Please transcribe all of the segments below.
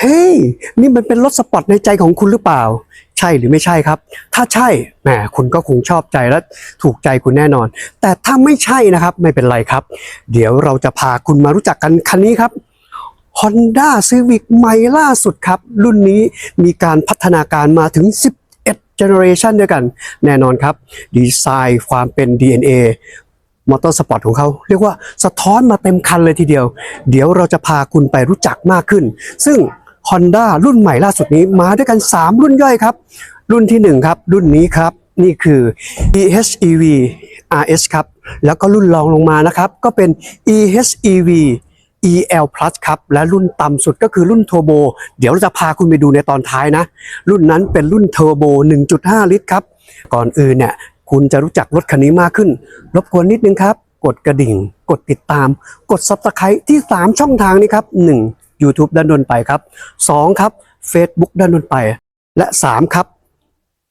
เฮ้ยนี่มันเป็นรถสปอร์ตในใจของคุณหรือเปล่า ใช่หรือไม่ใช่ครับ ถ้าใช่แหมคุณก็คงชอบใจและถูกใจคุณแน่นอน แต่ถ้าไม่ใช่นะครับไม่เป็นไรครับ เดี๋ยวเราจะพาคุณมารู้จักกันคันนี้ครับ Honda Civic ใหม่ล่าสุดครับ รุ่นนี้มีการพัฒนาการมาถึง 11 generation ด้วยกัน แน่นอนครับ ดีไซน์ความเป็น DNA มอเตอร์สปอร์ตของเขาเรียกว่าสะท้อนมาเต็มคันเลยทีเดียว เดี๋ยวเราจะพาคุณไปรู้จักมากขึ้น ซึ่ง Honda รุ่นใหม่ล่าสุดนี้มาด้วยกัน 3 รุ่นย่อยครับ รุ่นที่ 1 ครับ รุ่นนี้ครับ นี่คือ EHEV RS ครับ แล้วก็รุ่นรองลงมานะครับ ก็เป็น EHEV EL Plus ครับ และรุ่นต่ำสุดก็คือรุ่นเทอร์โบ เดี๋ยวเราจะพาคุณไปดูในตอนท้ายนะ รุ่นนั้นเป็นรุ่นเทอร์โบ 1.5 ลิตรครับ ก่อนอื่นเนี่ย คุณจะรู้จักรถคันนี้มากขึ้น รบกวนนิดนึงครับ กดกระดิ่ง กดติดตาม กด Subscribe ที่ 3 ช่องทางนี้ครับ 1. YouTube ด้านบนไปครับ 2. ครับ Facebook ด้านบนไป และ 3 ครับ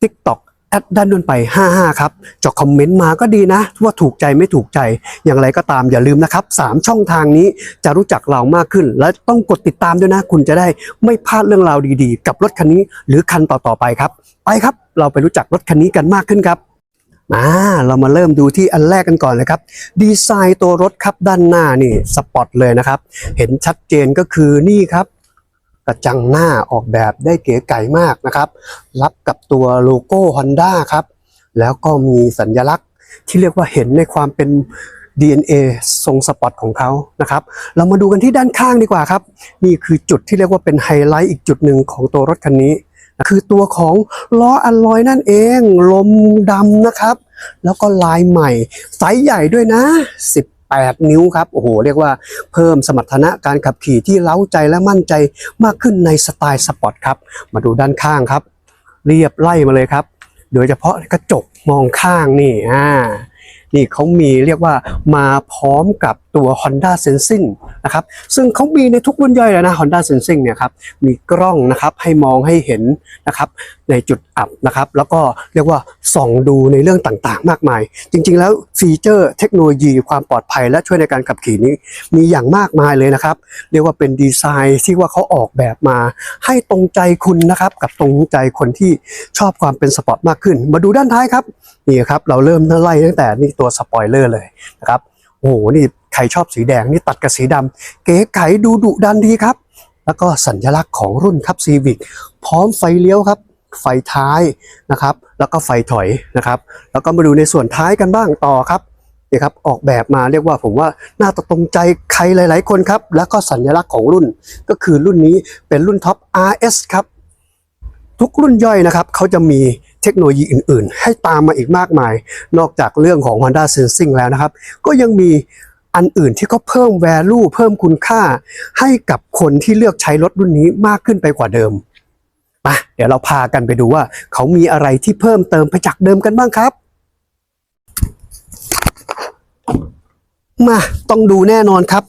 TikTok แอดด้านบนไป 55 ครับจาะคอมเมนต์มาก็ดีนะ ว่าถูกใจไม่ถูกใจ อย่างไรก็ตามอย่าลืมนะครับ 3 ช่องทางนี้จะรู้จักเรามากขึ้น และต้องกดติดตามด้วยนะ คุณจะได้ไม่พลาดเรื่องราวดีๆ กับรถคันนี้ หรือคันต่อๆไปครับ ไปครับ เราไปรู้จักรถคันนี้กันมากขึ้นครับ อ่าเรามาเริ่มดูที่อันแรกกันก่อนเลยครับ ดีไซน์ตัวรถครับด้านหน้านี่สปอตเลยนะครับ เห็นชัดเจนก็คือนี่ครับ กระจังหน้าออกแบบได้เก๋ไก๋มากนะครับ รับกับตัวโลโก้ Honda ครับ แล้วก็มีสัญลักษณ์ที่เรียกว่าเห็นในความเป็น DNA ทรงสปอตของเขานะครับ เรามาดูกันที่ด้านข้างดีกว่าครับ นี่คือจุดที่เรียกว่าเป็นไฮไลท์อีกจุดหนึ่งของตัวรถคันนี้ คือตัวของล้ออัลลอยนั่นเอง ลมดำนะครับ แล้วก็ลายใหม่ไซส์ใหญ่ด้วยนะ18นิ้วครับ โอ้โห เรียกว่าเพิ่มสมรรถนะการขับขี่ที่เล้าใจและมั่นใจมากขึ้นในสไตล์สปอร์ตครับ มาดูด้านข้างครับ เรียบไล่มาเลยครับ โดยเฉพาะกระจกมองข้างนี่อ่า นี่เขามีเรียกว่ามาพร้อมกับตัว Honda Sensing นะครับซึ่งเขามีในทุกรุ่นย่อยแล้วนะ Honda Sensing เนี่ยครับมีกล้องนะครับให้มองให้เห็นนะครับ ในจุดอับนะครับ แล้วก็เรียกว่าส่องดูในเรื่องต่างๆ มากมาย จริง ๆ แล้วฟีเจอร์เทคโนโลยีความปลอดภัยและช่วยในการขับขี่นี้ มีอย่างมากมายเลยนะครับ เรียกว่าเป็นดีไซน์ที่ว่าเขาออกแบบมา ให้ตรงใจคุณนะครับ กับตรงใจคนที่ชอบความเป็นสปอร์ตมากขึ้น มาดูด้านท้ายครับนี่ครับเราเริ่มไล่ตั้งแต่นี่ตัวสปอยเลอร์เลยนะครับโอ้โหนี่ใครชอบสีแดงนี่ตัดกับสีดำเก๋ไก๋ดูดุดันดีครับ แล้วก็สัญลักษณ์ของรุ่นครับซีวิกพร้อมไฟเลี้ยวครับ ไฟท้ายนะครับ แล้วก็ไฟถอยนะครับ แล้วก็มาดูในส่วนท้ายกันบ้างต่อครับนี่ครับออกแบบมาเรียกว่าผมว่าน่าตรงใจใครหลาย ๆ คนครับ แล้วก็สัญลักษณ์ของรุ่นก็คือรุ่นนี้เป็นรุ่นท็อป RS ครับ ทุกรุ่นย่อยนะครับเขาจะมีเทคโนโลยีอื่น ๆ ให้ตามมาอีกมากมาย นอกจากเรื่องของ Honda Sensing แล้วนะครับ ก็ยังมีอันอื่นที่เขาเพิ่ม value เพิ่มคุณค่า ให้กับคนที่เลือกใช้รถรุ่นนี้มากขึ้นไปกว่าเดิม มาเดี๋ยวเราพากันไปดูว่า เขามีอะไรที่เพิ่มเติมไปจากเดิมกันบ้างครับ มาต้องดูแน่นอนครับ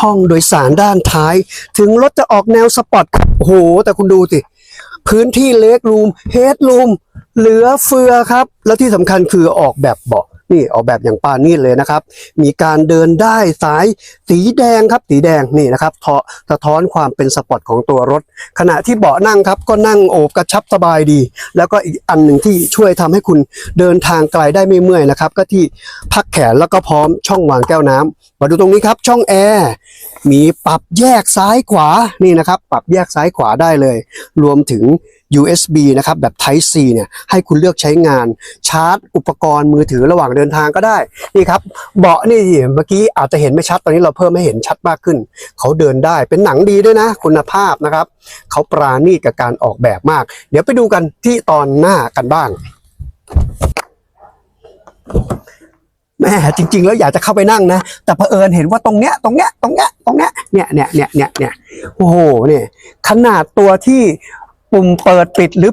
ห้องโดยสารด้านท้าย ถึงรถจะออกแนวสปอร์ตโอ้โห แต่คุณดูสิพื้นที่เล็กรูมเฮดรูมเหลือเฟือครับ แล้วที่สำคัญคือออกแบบเบาะ นี่ออกแบบอย่างปานีตเลยนะครับ มีการเดินได้สายสีแดงครับสีแดงนี่นะครับเทาะสะท้อนความเป็นสปอร์ตของตัวรถ ขณะที่เบาะนั่งครับก็นั่งโอบกระชับสบายดี แล้วก็อีกอันหนึ่งที่ช่วยทำให้คุณเดินทางไกลได้ไม่เมื่อยนะครับ ก็ที่พักแขนแล้วก็พร้อมช่องวางแก้วน้ำมาดูตรงนี้ครับช่องแอร์มีปรับแยกซ้ายขวานี่นะครับ ปรับแยกซ้ายขวาได้เลย รวมถึง USB นะครับแบบ Type C เนี่ยให้คุณเลือกใช้งานชาร์จ อุปกรณ์มือถือระหว่างเดินทางก็ได้นี่ครับเบาะนี่เมื่อกี้อาจจะเห็นไม่ชัดตอนนี้เราเพิ่มให้เห็นชัดมากขึ้น เขาเดินได้เป็นหนังดีด้วยนะ คุณภาพนะครับ เขาปราณีตกับการออกแบบมาก เดี๋ยวไปดูกันที่ตอนหน้ากันบ้างแม่จริง ๆ แล้วอยากจะเข้าไปนั่งนะ แต่เผอิญเห็นว่าตรงเนี้ยตรงเนี้ยตรงเนี้ยตรงเนี้ยเนี่ยเนี่ยเนี่ยเนี่ยเนี่ยโอ้โหเนี่ยขนาดตัวที่ ปุ่มเปิดปิดหรือ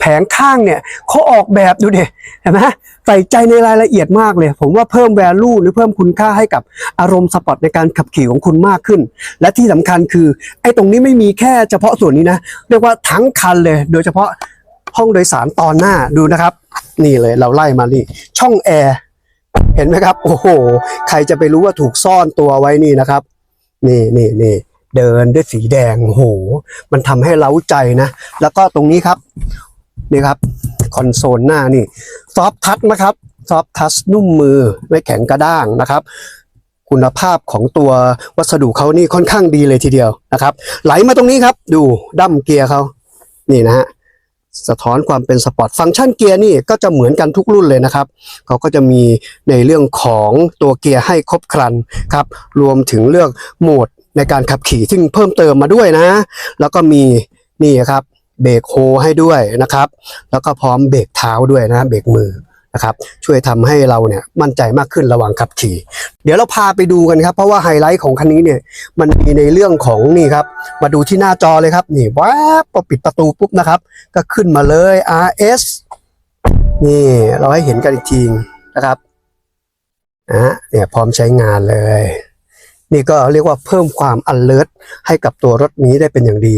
แผงข้างเนี่ยเขาออกแบบดูดิเห็นไหมใส่ใจในรายละเอียดมากเลย ผมว่าเพิ่ม value หรือเพิ่มคุณค่าให้กับอารมณ์สปอร์ตในการขับขี่ของคุณมากขึ้น และที่สำคัญคือ ไอ้ตรงนี้ไม่มีแค่เฉพาะส่วนนี้นะ เรียกว่าทั้งคันเลย โดยเฉพาะห้องโดยสารตอนหน้าดูนะครับ นี่เลยเราไล่มานี่ช่องแอร์เห็นไหมครับ โอ้โห ใครจะไปรู้ว่าถูกซ่อนตัวไว้นี่นะครับ นี่นี่นี่ เดินด้วยสีแดงโห มันทำให้เล้าใจนะ แล้วก็ตรงนี้ครับ นี่ครับ คอนโซลหน้านี่ ซอฟทัชนะครับ ซอฟทัชนุ่มมือไม่แข็งกระด้างนะครับคุณภาพของตัววัสดุเขานี่ค่อนข้างดีเลยทีเดียวนะครับ ไหลมาตรงนี้ครับ ดูดั้มเกียร์เขานี่นะฮะสะท้อนความเป็นสปอร์ตฟังก์ชันเกียร์นี่ก็จะเหมือนกันทุกรุ่นเลยนะครับเขาก็จะมีในเรื่องของตัวเกียร์ให้ครบครันครับ รวมถึงเรื่องโหมด ในการขับขี่ซึ่งเพิ่มเติมมาด้วยนะ แล้วก็มีนี่ครับเบรกโฮให้ด้วยนะครับ แล้วก็พร้อมเบรกเท้าด้วยนะเบรกมือนะครับช่วยทำให้เราเนี่ยมั่นใจมากขึ้นระหว่างขับขี่ เดี๋ยวเราพาไปดูกันครับ เพราะว่าไฮไลท์ของคันนี้เนี่ยมันมีในเรื่องของนี่ครับ มาดูที่หน้าจอเลยครับ นี่แวบพอปิดประตูปุ๊บนะครับ ก็ขึ้นมาเลย RS นี่เราให้เห็นกันอีกทีนะครับอะเนี่ยพร้อมใช้งานเลย นี่ก็เรียกว่าเพิ่มความ alert ให้กับตัวรถนี้ได้เป็นอย่างดี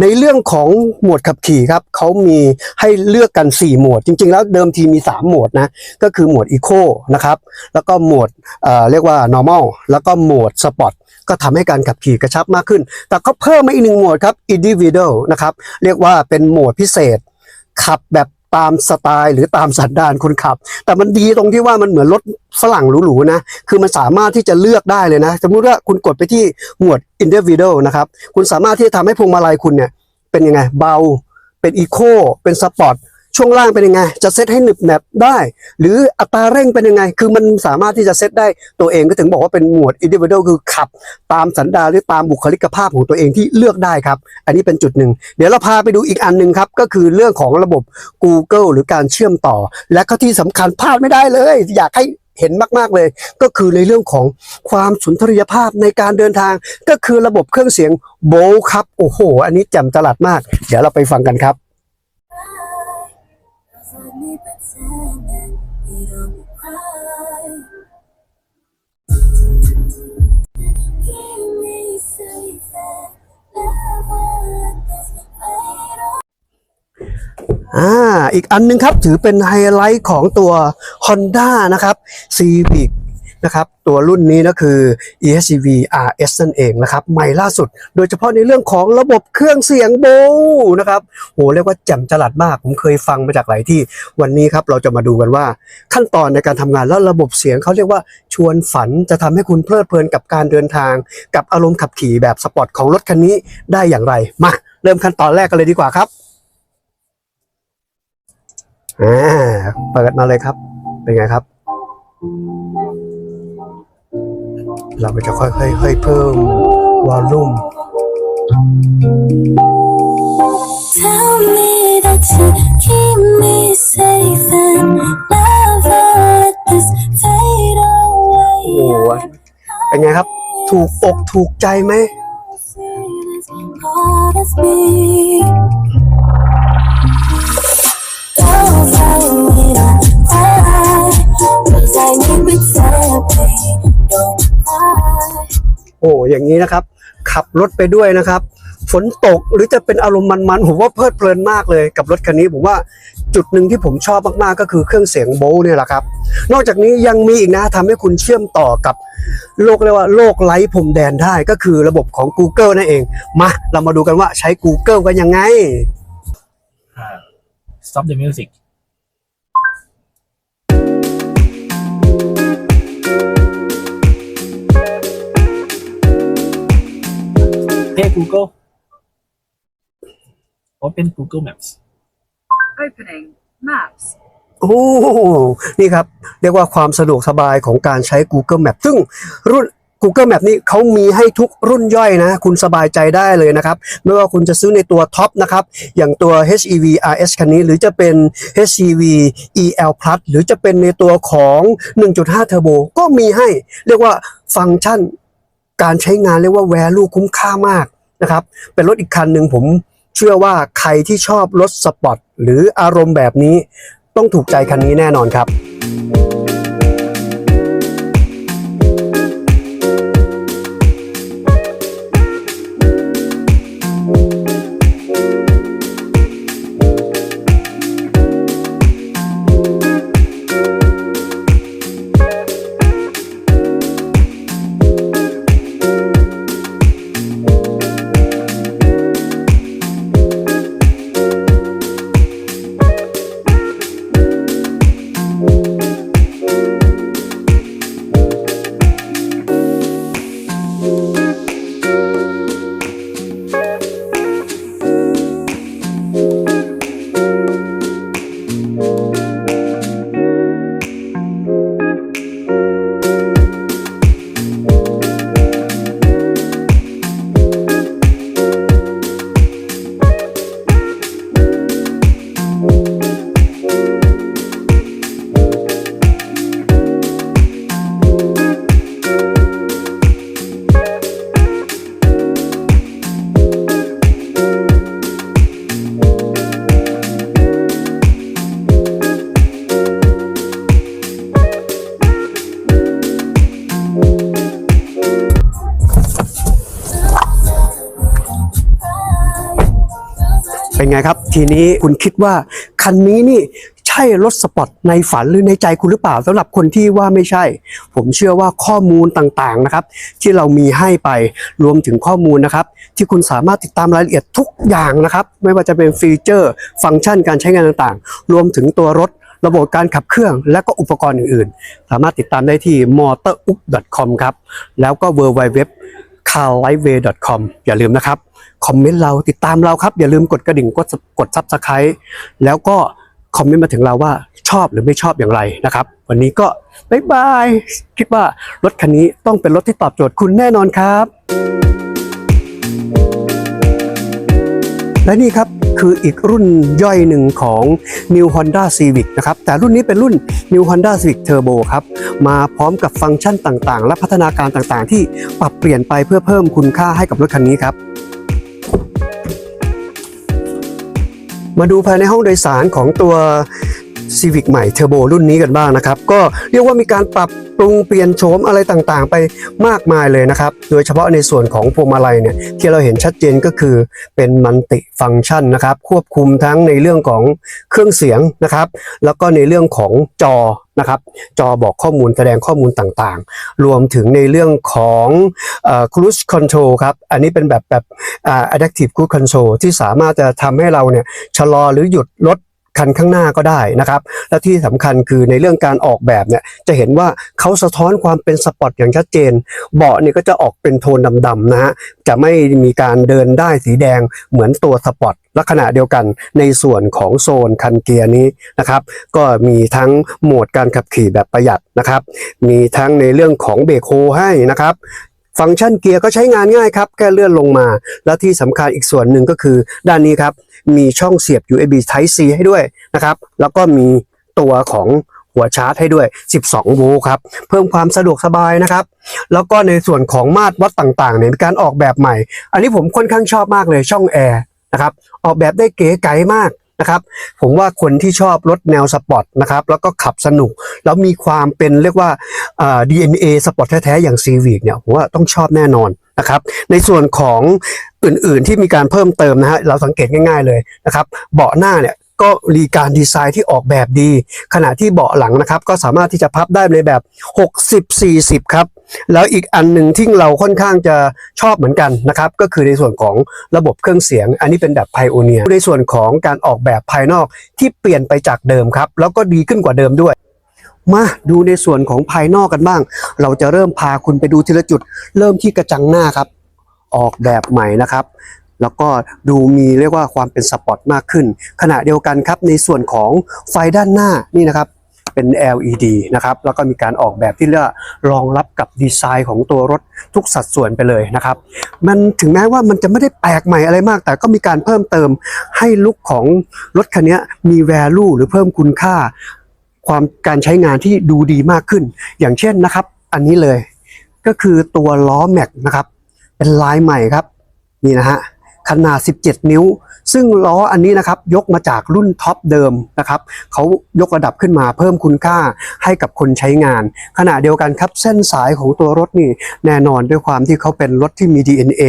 ในเรื่องของโหมดขับขี่ครับเขามีให้เลือกกัน4โหมดจริง ๆ แล้วเดิมทีมี3โหมดนะ ก็คือโหมด Eco นะครับ แล้วก็โหมดเเรียกว่า normal แล้วก็โหมด sport ก็ทำให้การขับขี่กระชับมากขึ้น แต่เขาเพิ่มมาอีกหนึ่งโหมดครับ individual นะครับ เรียกว่าเป็นโหมดพิเศษ ขับแบบ ตามสไตล์หรือตามสันดานคนขับ แต่มันดีตรงที่ว่ามันเหมือนรถฝรั่งหรูๆนะ คือมันสามารถที่จะเลือกได้เลยนะ สมมุติว่าคุณกดไปที่หมวด individual นะครับ คุณสามารถที่จะทำให้พวงมาลัยคุณเนี่ย เป็นยังไง เบา เป็นอีโคเป็นสปอร์ต ช่วงล่างเป็นยังไง จะเซตให้หนึบแนบได้ หรืออัตราเร่งเป็นยังไง คือมันสามารถที่จะเซตได้ตัวเองก็ถึงบอกว่าเป็นหมวด individual คือขับ ตามสันดาหรือตามบุคลิกภาพของตัวเองที่เลือกได้ครับ อันนี้เป็นจุดหนึ่ง เดี๋ยวเราพาไปดูอีกอันหนึ่งครับ ก็คือเรื่องของระบบ Google หรือการเชื่อมต่อ และก็ที่สำคัญพลาดไม่ได้เลย อยากให้เห็นมาก ๆ เลย ก็คือในเรื่องของความสุนทรียภาพในการเดินทาง ก็คือระบบเครื่องเสียงโบลครับ โอ้โห อันนี้แจ่มจลัดมาก เดี๋ยวเราไปฟังกันครับ pretend that we don't cry. Keep me safe and never let this fade away. อ่า อีกอันหนึงครับถือเป็นไฮไลท์ของตัว Honda นะครับ Civic นะครับตัวรุ่นนี้ก็คือ EHEV RS นั่นเองนะครับใหม่ล่าสุด โดยเฉพาะในเรื่องของระบบเครื่องเสียงโบว์นะครับโหเรียกว่าแจ่มจลัดมาก ผมเคยฟังมาจากหลายที่วันนี้ครับเราจะมาดูกันว่า ขั้นตอนในการทำงานแล้วระบบเสียงเขาเรียกว่าชวนฝันจะทำให้คุณเพลิดเพลินกับการเดินทาง กับอารมณ์ขับขี่แบบสปอร์ตของรถคันนี้ได้อย่างไรมาเริ่มขั้นตอนแรกกันเลยดีกว่าครับอ่าเปิดมาเลยครับ เป็นไงครับ เราก็จะค่อยๆค่อยๆเพิ่มวอลลุ่ม Tell me that you keep me safe and never let this fade away. โอ้โหเป็นไงครับ ถูกอกถูกใจไหม See this part of me. Don't tell me don't cry. Cause I need pretend, baby. Don't cry. โอ้อย่างนี้นะครับ ขับรถไปด้วยนะครับ ฝนตกหรือจะเป็นอารมณ์มันๆผมว่าเพลิดเพลินมากเลยกับรถคันนี้ ผมว่าจุดหนึ่งที่ผมชอบมากๆก็คือเครื่องเสียงโบลเนี่ยแหละครับ นอกจากนี้ยังมีอีกนะทำให้คุณเชื่อมต่อกับโลกเรียกว่าโลกไร้พรมแดนได้ก็คือระบบของ Google นั่นเอง มาเรามาดูกันว่าใช้ Google กันยังไง stop the music. Hey Google. Open Google Maps. Opening Maps. โอ้ นี่ครับ เรียกว่าความสะดวกสบายของการใช้ Google Map ซึ่งรุ่น Google Map นี่เขามีให้ทุกรุ่นย่อยนะ คุณสบายใจได้เลยนะครับ ไม่ว่าคุณจะซื้อในตัวท็อปนะครับ อย่างตัว HEV RS คันนี้ หรือจะเป็น HEV EL Plus หรือจะเป็นในตัวของ 1.5 Turbo ก็มีให้ เรียกว่าฟังก์ชัน การใช้งานเรียกว่า value คุ้มค่ามาก นะครับ เป็นรถอีกคันหนึ่งผมเชื่อว่าใครที่ชอบรถสปอร์ตหรืออารมณ์แบบนี้ต้องถูกใจคันนี้แน่นอนครับ ไงครับ ทีนี้คุณคิดว่าคันนี้นี่ใช่รถสปอร์ตในฝันหรือในใจคุณหรือเปล่าสำหรับคนที่ว่าไม่ใช่ ผมเชื่อว่าข้อมูลต่างๆนะครับ ที่เรามีให้ไปรวมถึงข้อมูลนะครับ ที่คุณสามารถติดตามรายละเอียดทุกอย่างนะครับ ไม่ว่าจะเป็นฟีเจอร์ ฟังก์ชันการใช้งานต่างๆ รวมถึงตัวรถระบบการขับเครื่องและก็อุปกรณ์อื่นๆ สามารถติดตามได้ที่ motorup.com ครับ แล้วก็ www a r l i v e w c o m อย่าลืมนะครับ คอมเมนต์เราติดตามเราครับ อย่าลืมกดกระดิ่งกดกด subscribe แล้วก็คอมเมนต์มาถึงเราว่าชอบหรือไม่ชอบอย่างไรนะครับ วันนี้ก็บ๊ายบาย คิดว่ารถคันนี้ต้องเป็นรถที่ตอบโจทย์คุณแน่นอนครับ และนี่ครับคืออีกรุ่นย่อยหนึ่งของ New Honda Civic นะครับ แต่รุ่นนี้เป็นรุ่น New Honda Civic Turbo ครับ มาพร้อมกับฟังก์ชันต่างๆ และพัฒนาการต่างๆ ที่ปรับเปลี่ยนไปเพื่อเพิ่มคุณค่าให้กับรถคันนี้ครับ มาดูภายในห้องโดยสารของตัว Civic ใหม่ Turbo รุ่นนี้กันบ้างนะครับ ก็เรียกว่ามีการปรับปรุงเปลี่ยนโฉมอะไรต่างๆ ไปมากมายเลยนะครับ โดยเฉพาะในส่วนของพวงมาลัยเนี่ยที่เราเห็นชัดเจนก็คือเป็นมันติฟังก์ชันนะครับ ควบคุมทั้งในเรื่องของเครื่องเสียงนะครับ แล้วก็ในเรื่องของจอนะครับจอบอกข้อมูลแสดงข้อมูลต่างๆ รวมถึงในเรื่องของเอ่อ cruise control ครับ อันนี้เป็นแบบแบบอ่า adaptive cruise control ที่สามารถจะทำให้เราเนี่ยชะลอหรือหยุดรถ คันข้างหน้าก็ได้นะครับ และที่สำคัญคือในเรื่องการออกแบบเนี่ยจะเห็นว่าเขาสะท้อนความเป็นสปอร์ตอย่างชัดเจน เบาะเนี่ยก็จะออกเป็นโทนดำๆนะฮะจะไม่มีการเดินได้สีแดงเหมือนตัวสปอร์ตและขณะเดียวกันในส่วนของโซนคันเกียร์นี้นะครับก็มีทั้งโหมดการขับขี่แบบประหยัดนะครับ มีทั้งในเรื่องของเบรกโฮให้นะครับฟังก์ชันเกียร์ก็ใช้งานง่ายครับ แค่เลื่อนลงมา และที่สำคัญอีกส่วนหนึ่งก็คือด้านนี้ครับ มีช่องเสียบ USB Type C ให้ด้วยนะครับ แล้วก็มีตัวของหัวชาร์จให้ด้วย 12 โวลต์ครับ เพิ่มความสะดวกสบายนะครับ แล้วก็ในส่วนของมาตรวัดต่างๆเนี่ยมีการออกแบบใหม่ อันนี้ผมค่อนข้างชอบมากเลยช่องแอร์นะครับ ออกแบบได้เก๋ไก๋มากนะครับ ผมว่าคนที่ชอบรถแนวสปอร์ตนะครับ แล้วก็ขับสนุก แล้วมีความเป็นเรียกว่า DNA สปอร์ตแท้ ๆ อย่าง Civic เนี่ยผมว่าต้องชอบแน่นอน นะครับ ในส่วนของอื่นๆที่มีการเพิ่มเติมนะฮะเราสังเกตง่ายๆเลยนะครับ เบาะหน้าเนี่ยก็มีการดีไซน์ที่ออกแบบดี ขณะที่เบาะหลังนะครับ ก็สามารถที่จะพับได้ในแบบ 60-40 ครับ แล้วอีกอันหนึ่งที่เราค่อนข้างจะชอบเหมือนกันนะครับ ก็คือในส่วนของระบบเครื่องเสียง อันนี้เป็นแบบไพโอเนียในส่วนของการออกแบบภายนอกที่เปลี่ยนไปจากเดิมครับ แล้วก็ดีขึ้นกว่าเดิมด้วย มาดูในส่วนของภายนอกกันบ้าง เราจะเริ่มพาคุณไปดูทีละจุด เริ่มที่กระจังหน้าครับ ออกแบบใหม่นะครับ แล้วก็ดูมีเรียกว่าความเป็นสปอร์ตมากขึ้น ขณะเดียวกันครับในส่วนของไฟด้านหน้านี่นะครับเป็น LED นะครับ แล้วก็มีการออกแบบที่เรียกรองรับกับดีไซน์ของตัวรถทุกสัดส่วนไปเลยนะครับ มันถึงแม้ว่ามันจะไม่ได้แปลกใหม่อะไรมาก แต่ก็มีการเพิ่มเติมให้ลุคของรถคันนี้มี value หรือเพิ่มคุณค่า ความการใช้งานที่ดูดีมากขึ้น อย่างเช่นนะครับ อันนี้เลย ก็คือตัวล้อแม็กนะครับ เป็นลายใหม่ครับ นี่นะฮะขนาด 17 นิ้ว ซึ่งล้ออันนี้นะครับยกมาจากรุ่นท็อปเดิมนะครับเขายกระดับขึ้นมาเพิ่มคุณค่าให้กับคนใช้งาน ขณะเดียวกันครับเส้นสายของตัวรถนี่แน่นอนด้วยความที่เขาเป็นรถที่มี DNA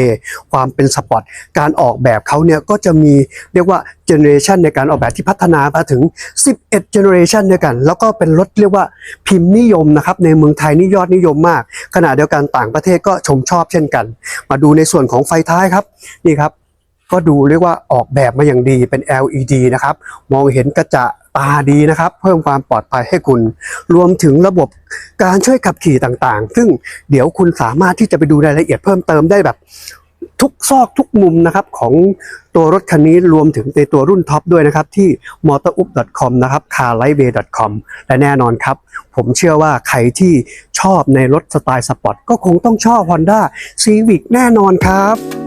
ความเป็นสปอร์ตการออกแบบเขาเนี่ยก็จะมีเรียกว่าเจเนอเรชันในการออกแบบที่พัฒนามาถึง 11 เจเนอเรชันด้วยกัน แล้วก็เป็นรถเรียกว่าพิมพ์นิยมนะครับในเมืองไทยนี่ยอดนิยมมาก ขณะเดียวกันต่างประเทศก็ชมชอบเช่นกัน มาดูในส่วนของไฟท้ายครับนี่ครับ ก็ดูเรียกว่าออกแบบมาอย่างดีเป็น LED นะครับ มองเห็นกระจะตาดีนะครับ เพิ่มความปลอดภัยให้คุณ รวมถึงระบบการช่วยขับขี่ต่างๆ ซึ่งเดี๋ยวคุณสามารถที่จะไปดูรายละเอียดเพิ่มเติมได้แบบทุกซอกทุกมุมนะครับของตัวรถคันนี้รวมถึงในตัวรุ่นท็อปด้วยนะครับ ที่ motorup.com นะครับ carlightway.com และแน่นอนครับ ผมเชื่อว่าใครที่ชอบในรถสไตล์สปอร์ตก็คงต้องชอบ Honda Civic แน่นอนครับ